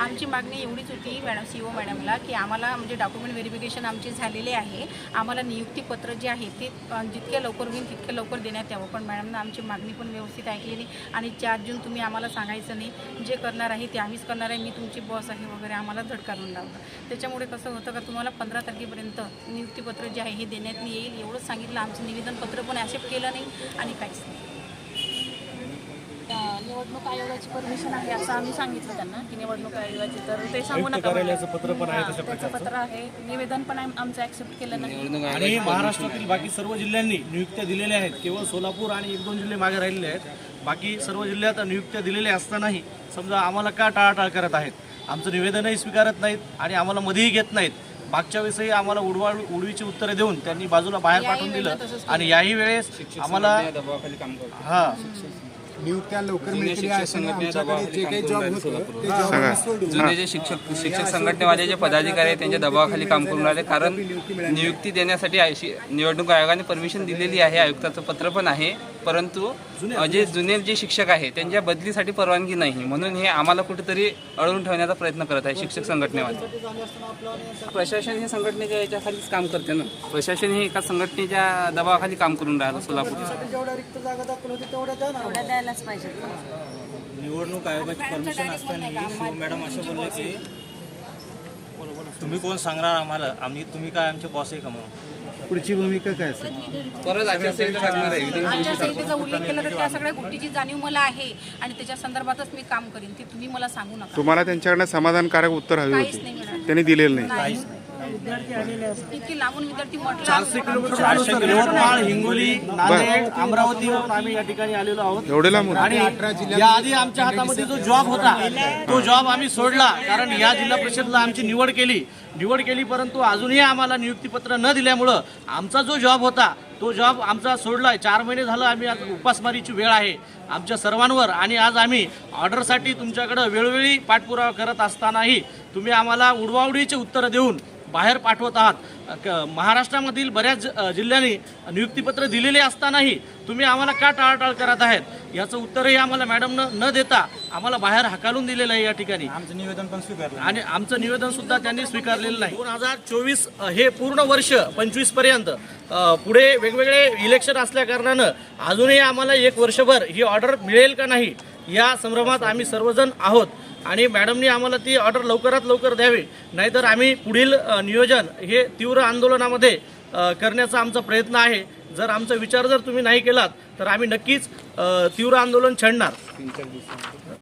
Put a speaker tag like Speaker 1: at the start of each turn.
Speaker 1: आमची मागणी एवढीच होती मॅडम सी ओ मॅडमला की आम्हाला म्हणजे डॉक्युमेंट व्हेरिफिकेशन आमचे झालेले आहे. आम्हाला नियुक्तीपत्र जे आहे ते जितक्या लवकर होईल तितक्या लवकर देण्यात यावं. पण मॅडमनं आमची मागणी पण व्यवस्थित ऐकली नाही. आणि चार जून तुम्ही आम्हाला सांगायचं नाही जे करणार आहे ते आम्हीच करणार आहे. मी तुमची बॉस आहे वगैरे आम्हाला झटकारून लावलं. त्याच्यामुळे कसं होतं का तुम्हाला पंधरा तारखेपर्यंत नियुक्तीपत्र जे आहे हे देण्यात नाही येईल. एवढंच सांगितलं. आमचं निवेदनपत्र पण ॲक्सेप्ट केलं नाही आणि काहीच नाही.
Speaker 2: निवडणूक आयोगाची परमिशन आहे असं आम्ही सांगितलं त्यांना की निवडणूक आयोगाची. तर ते सांगू नका
Speaker 3: कार्यालयाचं पत्र पण आहे तशा
Speaker 2: त्याचं पत्र आहे. निवेदन पण आम- आमचं ऍक्सेप्ट केलं नाही.
Speaker 3: आणि महाराष्ट्रातील बाकी सर्व जिल्ह्यांनी नियुक्त्या दिलेल्या आहेत. केवळ सोलापूर आणि एक दोन जिल्हे मागे राहिलेले आहेत. बाकी सर्व जिल्ह्यात नियुक्त्या दिलेल्या असतानाही समजा आम्हाला का टाळाटाळ करत आहेत? आमचं निवेदनही स्वीकारत नाहीत आणि आम्हाला मध्येही घेत नाहीत. मागच्या वेळेसही आम्हाला उडवा उडवीची उत्तरे देऊन त्यांनी बाजूला बाहेर पाठवून दिलं. आणि याही वेळेस आम्हाला हा.
Speaker 4: नियुक्त्या लवकर मिळतील असं आमच्याकडे जे काही जॉब होतं ते जॉब आम्ही सोडून
Speaker 5: जुने जे शिक्षक शिक्षक संघटनेवाले जे पदाधिकारी आहेत त्यांच्या दबावाखाली काम करून राहिले. कारण नियुक्ती देण्यासाठी आयशी- निवडणूक आयोगाने परमिशन दिलेली आहे आयुक्ताचं पत्र पण आहे. परंतु अ, जे जुने जे शिक्षक आहेत त्यांच्या बदलीसाठी परवानगी नाही. म्हणून हे आम्हाला कुठेतरी अडवून ठेवण्याचा प्रयत्न करत आहे शिक्षक संघटनेवाले. प्रशासन हे संघटनेच्या याच्याखालीच काम करते ना. प्रशासन हे एका संघटनेच्या दबावाखाली काम करून राहिलं सोलापूर
Speaker 2: तेवढ्या द्यायलाच पाहिजे.
Speaker 3: निवडणूक आयोगाची परमिशन असताना मॅडम असं बोलले की तुम्ही कोण सांगणार आम्हाला? आम्ही तुम्ही काय आमचे बॉस आहे का म्हणून?
Speaker 4: पुढची भूमिका काय असेल?
Speaker 5: परत
Speaker 1: आचारसंहितेचा उल्लेख केला तर त्या सगळ्या गोष्टीची जाणीव मला आहे आणि त्याच्या संदर्भातच मी काम करीन. ते तुम्ही मला सांगू नका.
Speaker 6: तुम्हाला त्यांच्याकडनं समाधानकारक उत्तर हवी
Speaker 1: काहीच
Speaker 6: होती
Speaker 1: नाही मिळालं
Speaker 6: त्यांनी दिलेलं नाही.
Speaker 1: काहीच नाही. इतके लांबून विद्यार्थी म्हटलं?
Speaker 3: चारशे किलोमीटर यवतमाळ हिंगोली नांदेड आम्ही या ठिकाणी आलेलो आहोत.
Speaker 6: एवढे लांबून?
Speaker 3: आणि याआधी आमच्या हातामध्ये जो जॉब होता तो जॉब आम्ही सोडला. कारण या जिल्हा परिषदला आमची निवड केली. निवड केली परंतु अजूनही आम्हाला नियुक्तीपत्र न दिल्यामुळं आमचा जो जॉब होता तो जॉब आमचा सोडलाय. चार महिने झालं आम्ही आज उपासमारीची वेळ आहे आमच्या सर्वांवर. आणि आज आम्ही ऑर्डरसाठी तुमच्याकडं वेळोवेळी पाठपुरावा करत असतानाही तुम्ही आम्हाला उडवाउडीचे उत्तरं देऊन बाहेर पाठवत आहात. क- महाराष्ट्रामधील बऱ्याच जिल्ह्यांनी नियुक्तीपत्र दिलेले असतानाही तुम्ही आम्हाला का टाळाटाळ करत आहेत? याचं उत्तरही आम्हाला मॅडमनं न देता आम्हाला बाहेर हकालून दिलेलं आहे या ठिकाणी. आमचं निवेदन पण स्वीकारलं आणि आमचं निवेदन सुद्धा त्यांनी स्वीकारलेलं नाही. दोन हजार चोवीस हे पूर्ण वर्ष पंचवीसपर्यंत अ, पुढे वेगवेगळे इलेक्शन असल्या कारणानं अजूनही आम्हाला एक वर्षभर ही ऑर्डर मिळेल का नाही या संभ्रमात आम्ही सर्वजण आहोत. आणि मॅडमनी आम्हाला ती ऑर्डर लवकरात लवकर द्यावी. नाहीतर आम्ही पुढील नियोजन हे तीव्र आंदोलनामध्ये करण्याचा आमचा प्रयत्न आहे. जर आमचा विचार जर तुम्ही नाही केलात तर आम्ही नक्कीच तीव्र आंदोलन छेडणार.